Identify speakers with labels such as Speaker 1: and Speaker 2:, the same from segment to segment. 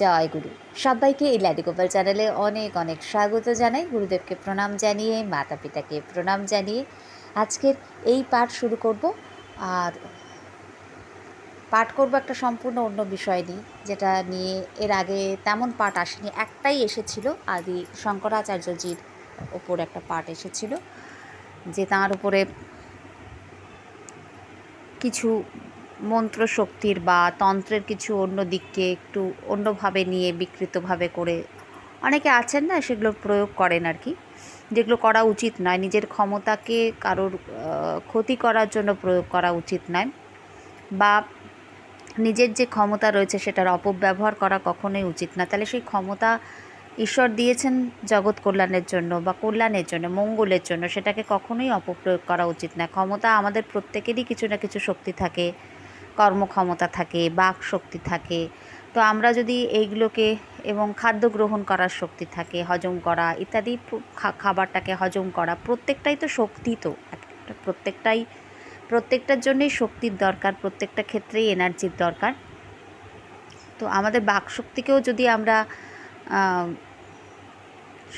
Speaker 1: জয় গুরু। সবাইকে এই লাডিগোপাল চ্যানেলে অনেক অনেক স্বাগত জানাই। গুরুদেবকে প্রণাম জানিয়ে মাতা পিতাকে প্রণাম জানিয়ে আজকের এই পাঠ শুরু করব। আর পাঠ করব একটা সম্পূর্ণ অন্য বিষয় নিয়ে, যেটা নিয়ে এর আগে তেমন পাঠ আসেনি, একটাই এসেছিল, আদি শঙ্করাচার্যজির ওপর একটা পাঠ এসেছিল, যে তাঁর উপরে কিছু মন্ত্র শক্তির বা তন্ত্রের কিছু অন্য দিককে একটু অন্যভাবে নিয়ে বিকৃতভাবে করে অনেকে আছেন না সেগুলো প্রয়োগ করেন আর কি, যেগুলো করা উচিত নয়। নিজের ক্ষমতাকে কারোর ক্ষতি করার জন্য প্রয়োগ করা উচিত নয় বা নিজের যে ক্ষমতা রয়েছে সেটার অপব্যবহার করা কখনোই উচিত না। তাহলে সেই ক্ষমতা ঈশ্বর দিয়েছেন জগৎ কল্যাণের জন্য বা কল্যাণের জন্য, মঙ্গলের জন্য, সেটাকে কখনোই অপপ্রয়োগ করা উচিত না। ক্ষমতা আমাদের প্রত্যেকেরই কিছু না কিছু শক্তি থাকে। কর্মক্ষমতা থাকে বাক শক্তি থাকে। তো আমরা যদি এইগুলোকে এবং খাদ্য গ্রহণ করার শক্তি থাকে, হজম করা ইত্যাদি খাবারটাকে হজম করা প্রত্যেকটাই তো শক্তি তো। প্রত্যেকটাই, প্রত্যেকটার জন্যই শক্তির দরকার, প্রত্যেকটা ক্ষেত্রেই এনার্জির দরকার। তো আমাদের বাক শক্তিকেও যদি আমরা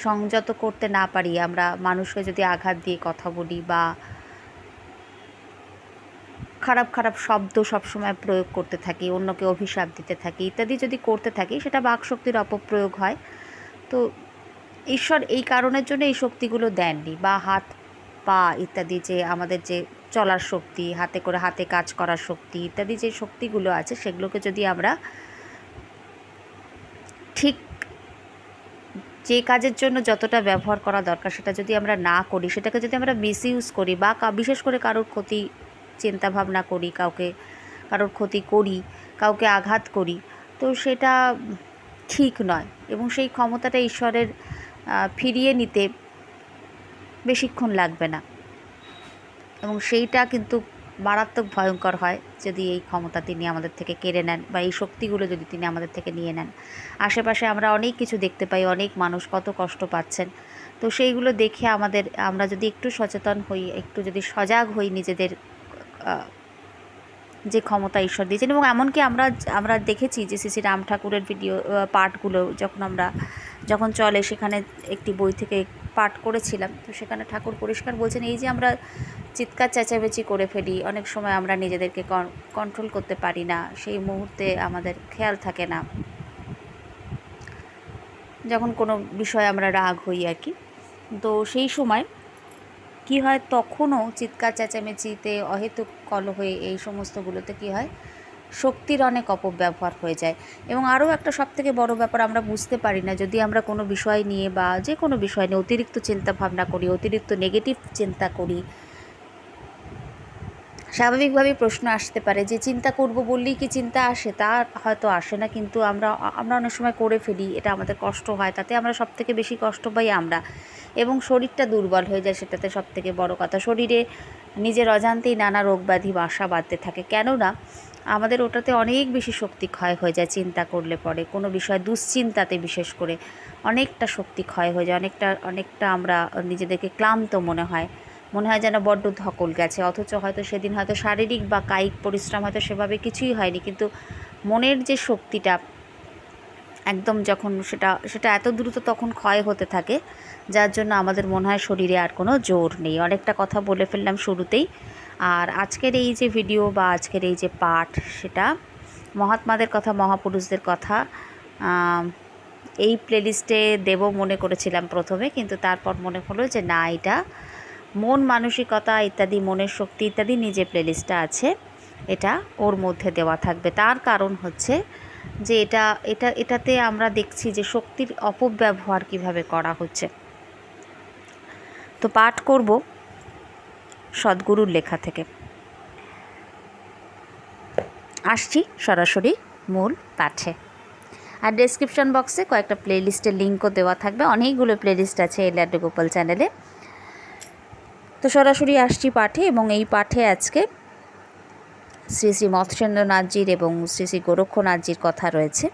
Speaker 1: সংযত করতে না পারি, আমরা মানুষকে যদি আঘাত দিয়ে কথা বলি বা খারাপ খারাপ শব্দ সবসময় প্রয়োগ করতে থাকি, অন্যকে অভিশাপ দিতে থাকি, ইত্যাদি যদি করতে থাকি, সেটা বাকশক্তির অপপ্রয়োগ হয়। তো ঈশ্বর এই কারণের জন্য এই শক্তিগুলো দেননি। বা হাত, পা ইত্যাদি যে আমাদের যে চলার শক্তি, হাতে করে হাতে কাজ করার শক্তি ইত্যাদি যে শক্তিগুলো আছে, সেগুলোকে যদি আমরা ঠিক যে কাজের জন্য যতটা ব্যবহার করা দরকার, সেটা যদি আমরা না করি, সেটাকে যদি আমরা মিসইউজ করি বা বিশেষ করে কারোর ক্ষতি চিন্তা ভাবনা করি, কাউকে, কারোর ক্ষতি করি, কাউকে আঘাত করি, তো সেটা ঠিক নয় এবং সেই ক্ষমতাটা ঈশ্বরের ফিরিয়ে নিতে বেশিক্ষণ লাগবে না এবং সেইটা কিন্তু মারাত্মক ভয়ঙ্কর হয় যদি এই ক্ষমতা তিনি আমাদের থেকে কেড়ে নেন বা এই শক্তিগুলো যদি তিনি আমাদের থেকে নিয়ে নেন। আশেপাশে আমরা অনেক কিছু দেখতে পাই, অনেক মানুষ কত কষ্ট পাচ্ছেন। তো সেইগুলো দেখে আমাদের, আমরা যদি একটু সচেতন হই, একটু যদি সজাগ হই নিজেদের যে ক্ষমতা ঈশ্বর দিয়েছেন এবং এমনকি আমরা আমরা দেখেছি যে শ্রী রাম ঠাকুরের ভিডিও পাঠগুলো যখন আমরা, যখন চলে সেখানে একটি বই থেকে পাঠ করেছিলাম, তো সেখানে ঠাকুর পরিষ্কার বলছেন, এই যে আমরা চিৎকার চেঁচামেচি করে ফেলি, অনেক সময় আমরা নিজেদেরকে কন্ট্রোল করতে পারি না, সেই মুহূর্তে আমাদের খেয়াল থাকে না। যখন কোনো বিষয়ে আমরা রাগ হই আর কি, তো সেই সময় কি হয়? তখনও চিৎকার, চেঁচামেচিতে অহেতুক কলহে এই সমস্তগুলোতে কি হয়? শক্তির অনেক অপব্যবহার হয়ে যায়। এবং আরও একটা সবথেকে বড় ব্যাপার আমরা বুঝতে পারি না, যদি আমরা কোনো বিষয় নিয়ে বা যে কোনো বিষয় নিয়ে অতিরিক্ত চিন্তা ভাবনা করি, অতিরিক্ত নেগেটিভ চিন্তা করি স্বাভাবিকভাবেই প্রশ্ন আসতে পারে যে চিন্তা করব বললেই কি চিন্তা আসে? তা হয়তো আসে না, কিন্তু আমরা আমরা অনেক সময় করে ফেলি, এটা আমাদের কষ্ট হয়, তাতে আমরা সব থেকে বেশি কষ্ট পাই আমরা। এবং শরীরটা দুর্বল হয়ে যায়, সেটাতে সব থেকে বড় কথা। শরীরে নিজের অজান্তেই নানা রোগ ব্যাধি বাসা বাঁধতে থাকে। কেননা, আমাদের ওটাতে অনেক বেশি শক্তি ক্ষয় হয়ে যায় চিন্তা করলে পরে। কোনো বিষয় দুশ্চিন্তাতে বিশেষ করে অনেকটা শক্তি ক্ষয় হয়ে যায়, অনেকটা অনেকটা আমরা নিজেদেরকে ক্লান্ত মনে হয়। মনে হয় যেন বড্ড ধকল গেছে। অথচ হয়তো সেদিন হয়তো শারীরিক বা কায়িক পরিশ্রম হয়তো সেভাবে কিছুই হয়নি, কিন্তু মনের যে শক্তিটা একদম যখন সেটা সেটা এত দ্রুত তখন ক্ষয় হতে থাকে, যার জন্য আমাদের মনে হয় শরীরে আর কোনো জোর নেই। অনেকটা কথা বলে ফেললাম শুরুতেই। আর আজকের এই যে ভিডিও বা আজকের এই যে পাঠ, সেটা মহাত্মাদের কথা, মহাপুরুষদের কথা এই প্লেলিস্টে দেব মনে করেছিলাম প্রথমে, কিন্তু তারপর মনে হলো যে না, এটা মন মানসিকতা ইত্যাদি, মনের শক্তি ইত্যাদি নিজে প্লেলিস্টটা আছে, এটা ওর মধ্যে দেওয়া থাকবে। তার কারণ হচ্ছে যে এটা এটা, এটাতে আমরা দেখছি যে শক্তির অপব্যবহার কীভাবে করা হচ্ছে। তো পাঠ করব সদ্গুরুর লেখা থেকে। আসছি সরাসরি মূল পাঠে। আর ডেসক্রিপশন বক্সে কয়েকটা প্লেলিস্টের লিঙ্কও দেওয়া থাকবে। অনেকগুলো প্লেলিস্ট আছে এই লাড্ডু গোপাল চ্যানেলে তো সরাসরি আসছি পাঠে এবং এই পাঠে আজকে শ্রী শ্রী মৎস্যেন্দ্রনাথজির এবং শ্রী শ্রী গোরক্ষনাথজির কথা রয়েছে।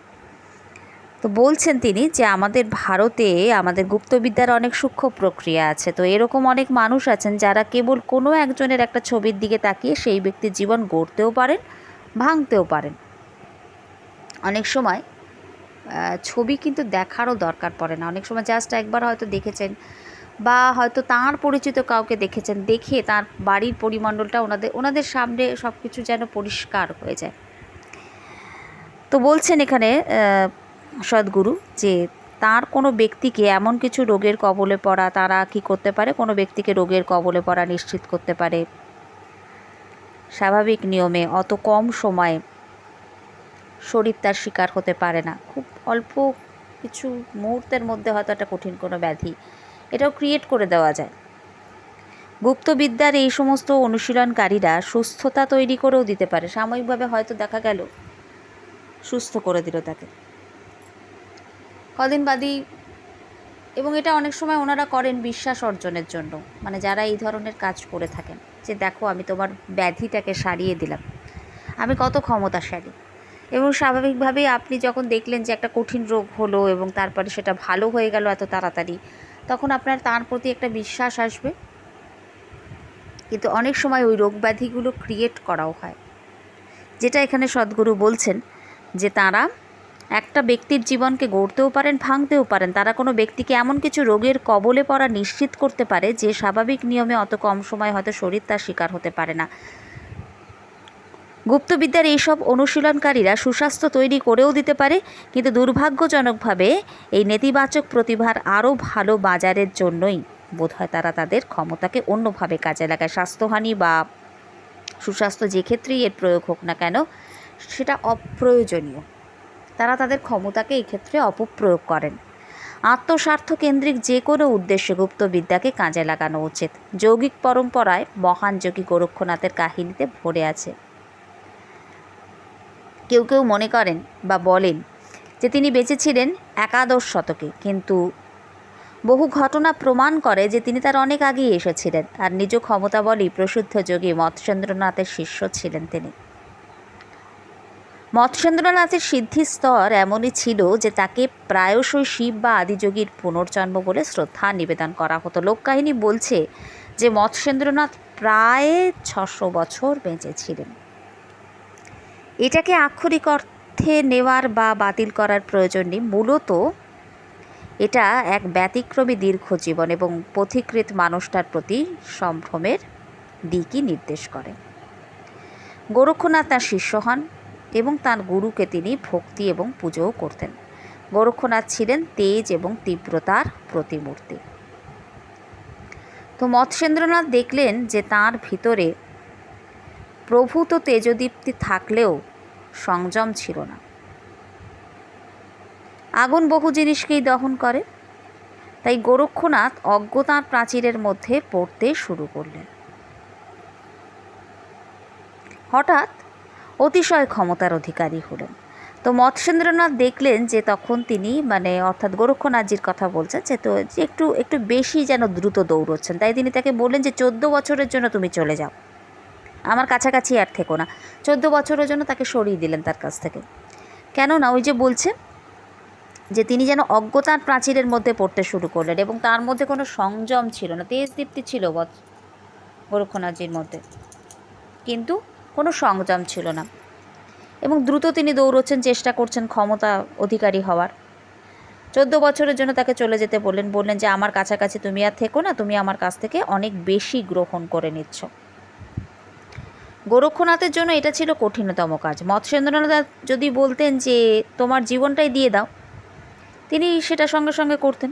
Speaker 1: তো বলছেন তিনি যে আমাদের ভারতে আমাদের গুপ্তবিদ্যার অনেক সূক্ষ্ম প্রক্রিয়া আছে। তো এরকম অনেক মানুষ আছেন যারা কেবল কোনো একজনের একটা ছবির দিকে তাকিয়ে সেই ব্যক্তির জীবন গড়তেও পারেন, ভাঙতেও পারেন। অনেক সময় ছবি কিন্তু দেখারও দরকার পড়ে না। অনেক সময় জাস্ট একবার হয়তো দেখেছেন বা হয়তো তাঁর পরিচিত কাউকে দেখেছেন, দেখে তার বাড়ির পরিমণ্ডলটা ওনাদের ওনাদের সামনে সব কিছু যেন পরিষ্কার হয়ে যায়। তো বলছেন এখানে সদ্গুরু যে তার কোনো ব্যক্তিকে এমন কিছু রোগের কবলে পড়া তারা কি করতে পারে? কোনো ব্যক্তিকে রোগের কবলে পড়া নিশ্চিত করতে পারে? স্বাভাবিক নিয়মে অত কম সময়ে শরীর তার শিকার হতে পারে না। খুব অল্প কিছু মুহূর্তের মধ্যে হয়তো একটা কঠিন কোনো ব্যাধি এটাও ক্রিয়েট করে দেওয়া যায়। গুপ্তবিদ্যার এই সমস্ত অনুশীলনকারীরা সুস্থতা তৈরি করেও দিতে পারে। সাময়িকভাবে হয়তো দেখা গেল, সুস্থ করে দিল তাকে। কদিন বাদই, এবং এটা অনেক সময় ওনারা করেন বিশ্বাস অর্জনের জন্য। মানে যারা এই ধরনের কাজ করে থাকেন, যে দেখো আমি তোমার ব্যাধিটাকে সারিয়ে দিলাম, আমি কত ক্ষমতাশালী। এবং স্বাভাবিকভাবেই আপনি যখন দেখলেন যে একটা কঠিন রোগ হলো এবং তারপরে সেটা ভালো হয়ে গেল এত তাড়াতাড়ি তখন আপনার তার প্রতি একটা বিশ্বাস আসবে। কিন্তু অনেক সময় ওই রোগ ব্যাধিগুলো ক্রিয়েট করাও হয়। যেটা এখানে সদ্গুরু বলছেন যে তারা একটা ব্যক্তির জীবনকে গড়তেও পারেন, ভাঙতেও পারেন। তারা কোনো ব্যক্তিকে এমন কিছু রোগের কবলে পড়া নিশ্চিত করতে পারে যে স্বাভাবিক নিয়মে অত কম সময় হয়তো শরীর তার শিকার হতে পারে না। গুপ্তবিদ্যার এইসব অনুশীলনকারীরা সুস্বাস্থ্য তৈরি করেও দিতে পারে, কিন্তু দুর্ভাগ্যজনকভাবে এই নেতিবাচক প্রতিভার আরও ভালো বাজারের জন্যই বোধহয় তারা তাদের ক্ষমতাকে অন্যভাবে কাজে লাগায়। স্বাস্থ্যহানি বা সুস্বাস্থ্য যে ক্ষেত্রেই এর প্রয়োগ হোক না কেন, সেটা অপ্রয়োজনীয়। তারা তাদের ক্ষমতাকে এই ক্ষেত্রে অপপ্রয়োগ করেন। আত্মস্বার্থ কেন্দ্রিক যে কোনো উদ্দেশ্যে গুপ্তবিদ্যাকে কাজে লাগানো উচিত। যৌগিক পরম্পরায় মহান যোগী গোরক্ষনাথের কাহিনীতে ভরে আছে। কেউ কেউ মনে করেন বা বলেন যে তিনি বেঁচেছিলেন একাদশ শতকে। কিন্তু বহু ঘটনা প্রমাণ করে যে তিনি তার অনেক আগেই এসেছিলেন আর নিজ ক্ষমতা বলেই প্রসিদ্ধ যোগী মৎস্যেন্দ্রনাথের শিষ্য ছিলেন তিনি। মৎস্যেন্দ্রনাথের সিদ্ধির স্তর এমনই ছিল যে তাকে প্রায়শই শিব বা আদিযোগীর পুনর্জন্ম বলে শ্রদ্ধা নিবেদন করা হতো। লোককাহিনী বলছে যে মৎস্যেন্দ্রনাথ প্রায় ছশো বছর বেঁচেছিলেন। এটাকে আক্ষরিক অর্থে নেওয়ার বা বাতিল করার প্রয়োজন নেই। মূলত এটা এক ব্যতিক্রমী দীর্ঘ জীবন এবং পথিকৃত মানুষটার প্রতি সম্ভ্রমের দিকই নির্দেশ করে। গোরক্ষনাথ তার শিষ্য হন এবং তার গুরুকে তিনি ভক্তি এবং পুজোও করতেন। গোরক্ষনাথ ছিলেন তেজ এবং তীব্রতার প্রতিমূর্তি। তো মৎস্যেন্দ্রনাথ দেখলেন যে তার ভিতরে প্রভূত তেজদীপ্তি থাকলেও সংযম ছিল না। আগুন বহু জিনিসকেই দহন করে। তাই গোরক্ষনাথ অজ্ঞতার প্রাচীরের মধ্যে পড়তে শুরু করলেন। হঠাৎ অতিশয় ক্ষমতার অধিকারী হলেন। তো মৎস্যেন্দ্রনাথ দেখলেন যে তখন তিনি মানে অর্থাৎ গোরক্ষনাথজির কথা বলছেন যে তো একটু একটু বেশি যেন দ্রুত দৌড়চ্ছেন। তাই তিনি তাকে বললেন যে চোদ্দ বছরের জন্য তুমি চলে যাও। আমার কাছাকাছি আর থেকো না। চোদ্দ বছরের জন্য তাকে সরিয়ে দিলেন তার কাছ থেকে। কেননা ওই যে বলছে যে তিনি যেন অজ্ঞতার প্রাচীরের মধ্যে পড়তে শুরু করলেন এবং তার মধ্যে কোনো সংযম ছিল না। তেজদীপ্তি ছিল বৎ গোরক্ষনাথজির মধ্যে। কিন্তু কোনো সংযম ছিল না। এবং দ্রুত তিনি দৌড়চ্ছেন, চেষ্টা করছেন ক্ষমতা অধিকারী হওয়ার। চোদ্দ বছরের জন্য তাকে চলে যেতে বললেন বললেন যে, আমার কাছাকাছি তুমি আর থেকো না, তুমি আমার কাছ থেকে অনেক বেশি গ্রহণ করে নিচ্ছ। গোরক্ষনাথের জন্য এটা ছিল কঠিনতম কাজ। মৎস্যেন্দ্রনাথ যদি বলতেন যে, তোমার জীবনটাই দিয়ে দাও। তিনি সেটা সঙ্গে সঙ্গে করতেন।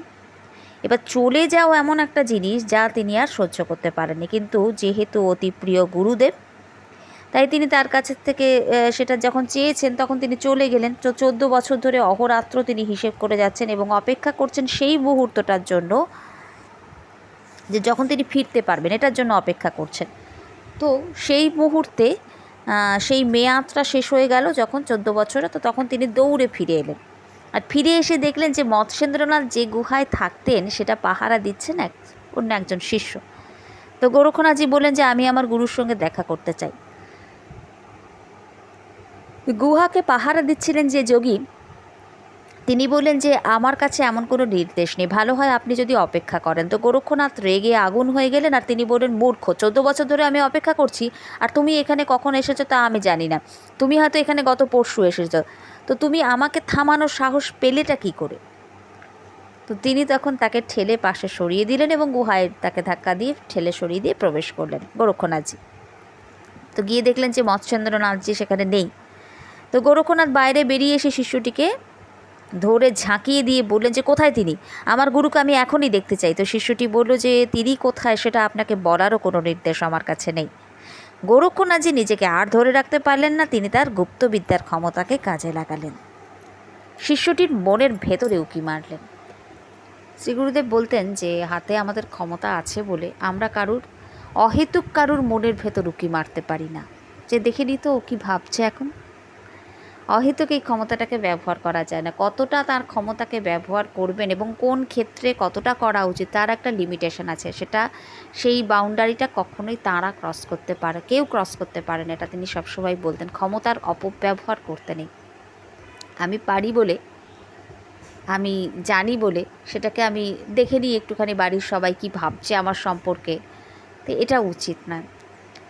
Speaker 1: এবার চলে যাও এমন একটা জিনিস যা তিনি আর সহ্য করতে পারেননি। কিন্তু যেহেতু অতি প্রিয় গুরুদেব, তাই তিনি তার কাছের থেকে সেটা যখন চেয়েছেন তখন তিনি চলে গেলেন। তো চোদ্দ বছর ধরে অহরাত্র তিনি হিসেব করে যাচ্ছেন এবং অপেক্ষা করছেন সেই মুহূর্তটার জন্য যে, যখন তিনি ফিরতে পারবেন, এটার জন্য অপেক্ষা করছেন। তো সেই মুহূর্তে সেই মেয়াদটা শেষ হয়ে গেল যখন চোদ্দ বছরে, তো তখন তিনি দৌড়ে ফিরে এলেন। আর ফিরে এসে দেখলেন যে মৎস্যেন্দ্রনাথ যে গুহায় থাকতেন, সেটা পাহারা দিচ্ছেন এক, অন্য একজন শিষ্য। তো গোরক্ষনাথজি বললেন যে, আমি আমার গুরুর সঙ্গে দেখা করতে চাই। গুহাকে পাহারা দিচ্ছিলেন যে যোগী তিনি বললেন যে, আমার কাছে এমন কোনো নির্দেশ নেই। ভালো হয় আপনি যদি অপেক্ষা করেন। তো গোরক্ষনাথ রেগে আগুন হয়ে গেলেন আর তিনি বললেন, মূর্খ, চোদ্দ বছর ধরে আমি অপেক্ষা করছি আর তুমি এখানে কখন এসেছ তা আমি জানি না। তুমি হয়তো এখানে গত পরশু এসেছ। তো তুমি আমাকে থামানোর সাহস পেলেটা কি করে? তো তিনি তখন তাকে ঠেলে পাশে সরিয়ে দিলেন এবং গুহায় তাকে ধাক্কা দিয়ে ঠেলে সরিয়ে দিয়ে প্রবেশ করলেন গোরক্ষনাথজি। তো গিয়ে দেখলেন যে মৎস্যেন্দ্রনাথজি সেখানে নেই। তো গোরক্ষনাথ বাইরে বেরিয়ে এসে শিষ্যটিকে ধরে ঝাঁকিয়ে দিয়ে বললেন যে, কোথায় তিনি? আমার গুরুকে আমি এখনই দেখতে চাই। তো শিষ্যটি বলল যে, তিনি কোথায়? সেটা আপনাকে বলারও কোনো নির্দেশ আমার কাছে নেই। গোরক্ষনাথজি নিজেকে আর ধরে রাখতে পারলেন না, তিনি তার গুপ্তবিদ্যার ক্ষমতাকে কাজে লাগালেন। শিষ্যটির মনের ভেতরে উকি মারলেন। শ্রী গুরুদেব বলতেন যে, হাতে আমাদের ক্ষমতা আছে বলে আমরা কারুর, অহেতুক কারুর মনের ভেতর উকি মারতে পারি না। যে দেখে নি তো, ও কী ভাবছে এখন? অহেতুক এই ক্ষমতাটাকে ব্যবহার করা যায় না। কতটা তার ক্ষমতাকে ব্যবহার করবেন এবং কোন ক্ষেত্রে কতটা করা উচিত তার একটা লিমিটেশন আছে। সেটা সেই বাউন্ডারিটা কখনোই তারা ক্রস করতে পারে, কেউ ক্রস করতে পারে না। এটা তিনি সবসময় বলতেন, ক্ষমতার অপব্যবহার করতে নেই। আমি পারি বলে, আমি জানি বলে সেটাকে আমি দেখে নিই একটুখানি বাড়ির সবাই কি ভাবছে আমার সম্পর্কে। তো এটা উচিত নয়।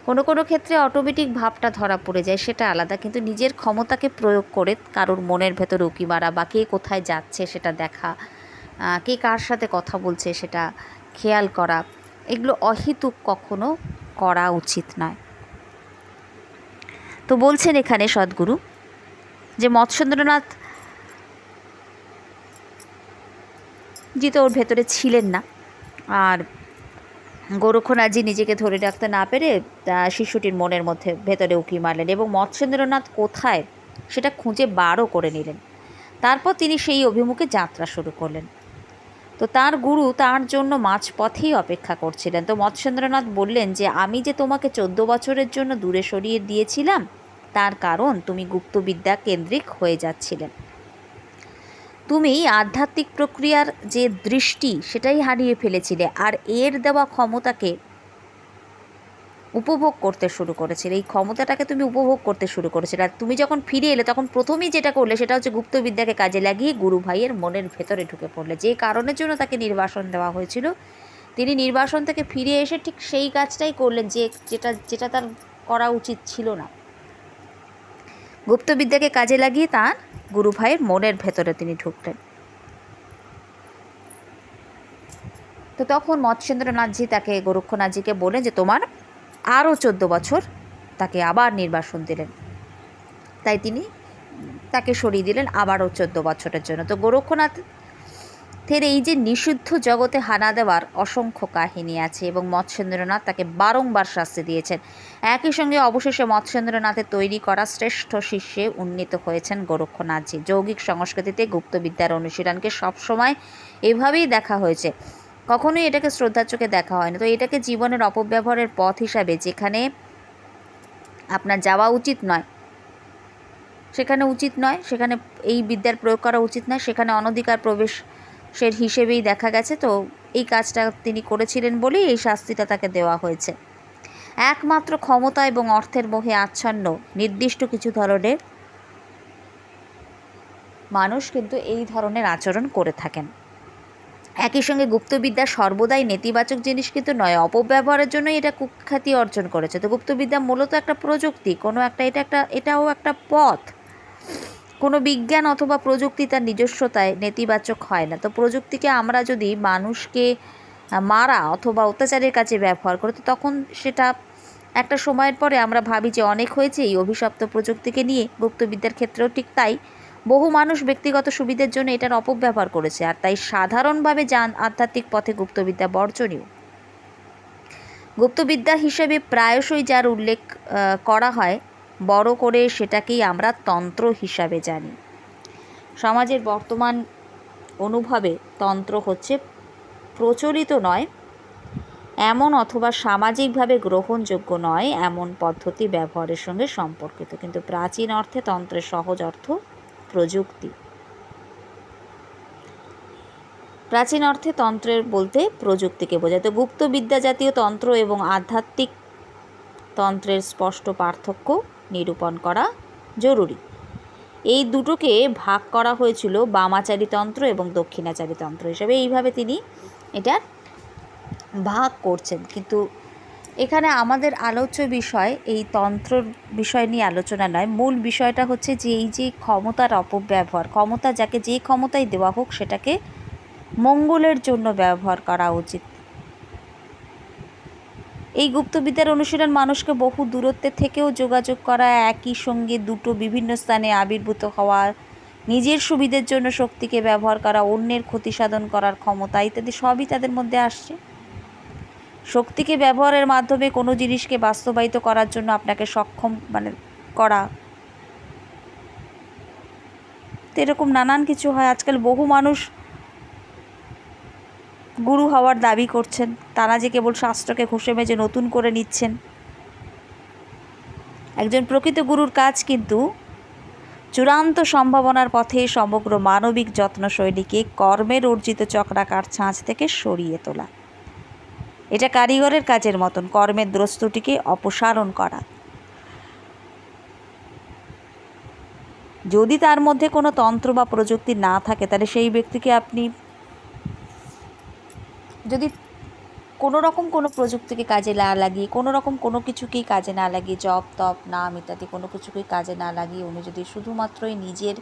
Speaker 1: কোনো কোনো ক্ষেত্রে অটোমেটিক ভাবটা ধরা পড়ে যায়, সেটা আলাদা। কিন্তু নিজের ক্ষমতাকে প্রয়োগ করে কারোর মনের ভেতর উকি মারা বা কে কোথায় যাচ্ছে সেটা দেখা কে কার সাথে কথা বলছে সেটা খেয়াল করা, এগুলো অহেতুক কখনো করা উচিত নয়। তো বলছেন এখানে সদ্গুরু যে মৎস্যেন্দ্রনাথ জি তো ওর ভেতরে ছিলেন না, আর গোরক্ষনাথজি নিজেকে ধরে রাখতে না পেরে শিশুটির মনের মধ্যে ভেতরে উঁকি মারলেন এবং মৎস্যেন্দ্রনাথ কোথায় সেটা খুঁজে বারও করে নিলেন। তারপর তিনি সেই অভিমুখে যাত্রা শুরু করলেন। তো তার গুরু তার জন্য মাঝপথেই অপেক্ষা করছিলেন। তো মৎস্যেন্দ্রনাথ বললেন যে, আমি যে তোমাকে চোদ্দ বছরের জন্য দূরে সরিয়ে দিয়েছিলাম, তার কারণ তুমি গুপ্তবিদ্যা কেন্দ্রিক হয়ে যাচ্ছিলেন। তুমি আধ্যাত্মিক প্রক্রিয়ার যে দৃষ্টি, সেটাই হারিয়ে ফেলেছিলে আর এর দেওয়া ক্ষমতাকে উপভোগ করতে শুরু করেছিলে। এই ক্ষমতাটাকে তুমি উপভোগ করতে শুরু করেছিলে। আর তুমি যখন ফিরে এলে, তখন প্রথমেই যেটা করলে, সেটা হচ্ছে গুপ্তবিদ্যাকে কাজে লাগিয়ে গুরু ভাইয়ের মনের ভেতরে ঢুকে পড়লে। যে কারণের জন্য তাকে নির্বাসন দেওয়া হয়েছিল, তিনি নির্বাসন থেকে ফিরে এসে ঠিক সেই কাজটাই করলেন যে, যেটা যেটা তার করা উচিত ছিল না। গুপ্তবিদ্যাকে কাজে লাগিয়ে তার গুরু ভাইয়ের মনের ভেতরে তিনি ঢুকলেন। তো তখন মৎস্যেন্দ্রনাথজি তাকে গোরক্ষনাথজিকে বলেন যে, তোমার আরও চোদ্দ বছর তাকে আবার নির্বাসন দিলেন। তাই তিনি তাকে সরিয়ে দিলেন আবারও চোদ্দ বছরের জন্য। তো গোরক্ষনাথ থের এই যে নিষিদ্ধ জগতে হানা দেওয়ার অসংখ্য কাহিনী আছে এবং মৎস্যেন্দ্রনাথ তাকে বারংবার শাস্তি দিয়েছেন। একই সঙ্গে অবশেষে মৎস্যেন্দ্রনাথের তৈরি করা শ্রেষ্ঠ শিষ্যে উন্নীত হয়েছেন গোরক্ষনাথজি। যৌগিক সংস্কৃতিতে গুপ্তবিদ্যার অনুশীলনকে সবসময় এভাবেই দেখা হয়েছে। কখনোই এটাকে শ্রদ্ধার চোখে দেখা হয় না তো এটাকে জীবনের অপব্যবহারের পথ হিসাবে যেখানে আপনার যাওয়া উচিত নয়, সেখানে উচিত নয়, সেখানে এই বিদ্যার প্রয়োগ করা উচিত নয়, সেখানে অনধিকার প্রবেশের হিসেবেই দেখা গেছে। তো এই কাজটা তিনি করেছিলেন বলেই এই শাস্তিটা তাকে দেওয়া হয়েছে। একমাত্র ক্ষমতা এবং অর্থের মোহে আচ্ছন্ন, নির্দিষ্ট কিছু ধরনের মানুষ কিন্তু এই ধরনের আচরণ করে থাকেন। একই সঙ্গে গুপ্তবিদ্যা সর্বদাই নেতিবাচক জিনিস কিন্তু নয়, অপব্যবহারের জন্যই এটা কুখ্যাতি অর্জন করেছে। তো গুপ্তবিদ্যা মূলত একটা প্রযুক্তি, কোনো একটা, এটা একটা, এটাও একটা পথ। কোনো বিজ্ঞান অথবা প্রযুক্তি তার নিজস্বতায় নেতিবাচক হয় না। তো প্রযুক্তিকে আমরা যদি মানুষকে মারা অথবা অত্যাচারের কাছে ব্যবহার করি, তো তখন সেটা একটা সময়ের পরে আমরা ভাবি যে অনেক হয়েছে, এই অভিশপ্ত প্রযুক্তিকে নিয়ে গুপ্তবিদ্যার ক্ষেত্রেও ঠিক তাই। বহু মানুষ ব্যক্তিগত সুবিধার জন্য এটার অপব্যবহার করেছে আর তাই সাধারণভাবে যান আধ্যাত্মিক পথে গুপ্তবিদ্যা বর্জনীয়। গুপ্তবিদ্যা হিসেবে প্রায়শই যার উল্লেখ করা হয় বড় করে সেটাকেই আমরা তন্ত্র হিসাবে জানি। সমাজের বর্তমান অনুভবে তন্ত্র হচ্ছে প্রচলিত নয়, এমন অথবা সামাজিকভাবে গ্রহণযোগ্য নয়, এমন পদ্ধতি ব্যবহারের সঙ্গে সম্পর্কিত। কিন্তু প্রাচীন অর্থে তন্ত্রের সহজ অর্থ প্রযুক্তি। প্রাচীন অর্থে তন্ত্রের বলতে প্রযুক্তিকে বোঝায়। তো গুপ্ত বিদ্যা জাতীয় তন্ত্র এবং আধ্যাত্মিক তন্ত্রের স্পষ্ট পার্থক্য নিরূপণ করা জরুরি। এই দুটোকে ভাগ করা হয়েছিল বামাচারী তন্ত্র এবং দক্ষিণাচারী হিসেবে। এইভাবে তিনি এটা ভাগ করছেন। কিন্তু এখানে আমাদের আলোচ্য বিষয়, এই তন্ত্রর বিষয় নিয়ে আলোচনা নয়। মূল বিষয়টা হচ্ছে যে, এই যে ক্ষমতার অপব্যবহার, ক্ষমতা যাকে যে ক্ষমতাই দেওয়া হোক, সেটাকে মঙ্গলের জন্য ব্যবহার করা উচিত। এই গুপ্তবিদ্যার অনুশীলন মানুষকে বহু দূরত্বে থেকেও যোগাযোগ করা, একই সঙ্গে দুটো বিভিন্ন স্থানে আবির্ভূত হওয়া, নিজের সুবিধের জন্য শক্তিকে ব্যবহার করা, অন্যের ক্ষতি সাধন করার ক্ষমতা ইত্যাদি সবই তাদের মধ্যে আসছে। শক্তিকে ব্যবহারের মাধ্যমে কোনো জিনিসকে বাস্তবায়িত করার জন্য আপনাকে সক্ষম মানে করা। তো এরকম নানান কিছু হয়। আজকাল বহু মানুষ গুরু হওয়ার দাবি করছেন। তারা যে কেবল শাস্ত্রকে ঘষে মেজে নতুন করে নিচ্ছেন। একজন প্রকৃত গুরুর কাজ কিন্তু চূড়ান্ত সম্ভাবনার পথে সমগ্র মানবিক যত্নশৈলীকে কর্মের অর্জিত চক্রাকার ছাঁচ থেকে সরিয়ে তোলা। এটা কারিগরের কাজের মতন, কর্মের দ্রষ্টটিকে অপসারণ করা। যদি তার মধ্যে কোনো তন্ত্র বা প্রযুক্তি না থাকে, তাহলে সেই ব্যক্তিকে আপনি যদি কোনো রকম কোনো প্রযুক্তিকে কাজে না লাগিয়ে, কোনো রকম কোনো কিছুকেই কাজে না লাগিয়ে জপ তপ নাম ইত্যাদি কোনো কিছুকেই কাজে না লাগিয়ে উনি যদি শুধুমাত্রই নিজের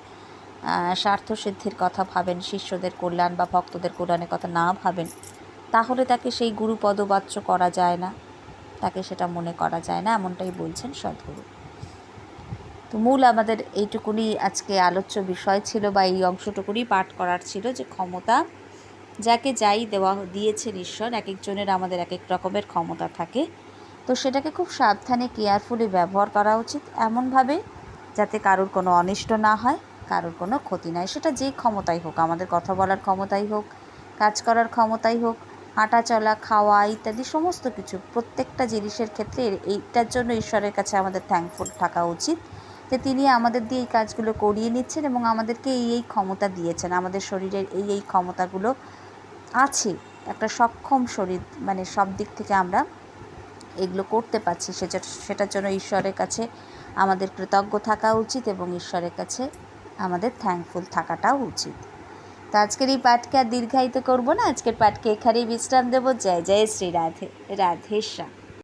Speaker 1: স্বার্থ সিদ্ধির কথা ভাবেন, শিষ্যদের কল্যাণ বা ভক্তদের কল্যাণের কথা না ভাবেন, তাহলে তাকে সেই গুরু পদবাচ্য করা যায় না। তাকে সেটা মনে করা যায় না, এমনটাই বলছেন সদ্গুরু। তো মূল আমাদের এইটুকুনি আজকে আলোচ্য বিষয় ছিল বা এই অংশটুকুনি পাঠ করার ছিল যে ক্ষমতা যাকে যাই দেওয়া দিয়েছেন ঈশ্বর এক একজনের আমাদের এক এক রকমের ক্ষমতা থাকে। তো সেটাকে খুব সাবধানে কেয়ারফুলি ব্যবহার করা উচিত এমনভাবে যাতে কারোর কোনো অনিষ্ট না হয়, কারোর কোনো ক্ষতি নয় সেটা যে ক্ষমতাই হোক, আমাদের কথা বলার ক্ষমতাই হোক, কাজ করার ক্ষমতাই হোক, হাঁটা চলা, খাওয়া ইত্যাদি সমস্ত কিছু, প্রত্যেকটা জিনিসের ক্ষেত্রে এইটার জন্য ঈশ্বরের কাছে আমাদের থ্যাঙ্কফুল থাকা উচিত যে তিনি আমাদের দিয়ে এই কাজগুলো করিয়ে নিচ্ছেন এবং আমাদেরকে এই এই ক্ষমতা দিয়েছেন। আমাদের শরীরের এই এই ক্ষমতাগুলো আছে, একটা সক্ষম শরীর মানে সব দিক থেকে আমরা এগুলো করতে পারছি। সেটা সেটার জন্য ঈশ্বরের কাছে আমাদের কৃতজ্ঞ থাকা উচিত এবং ঈশ্বরের কাছে আমাদের থ্যাঙ্কফুল থাকাটাও উচিত। তো আজকের এই পাঠকে আর দীর্ঘায়িত করব না। আজকের পাঠকে এখানেই বিশ্রাম দেবো। জয় জয় শ্রী রাধে রাধেশ্বর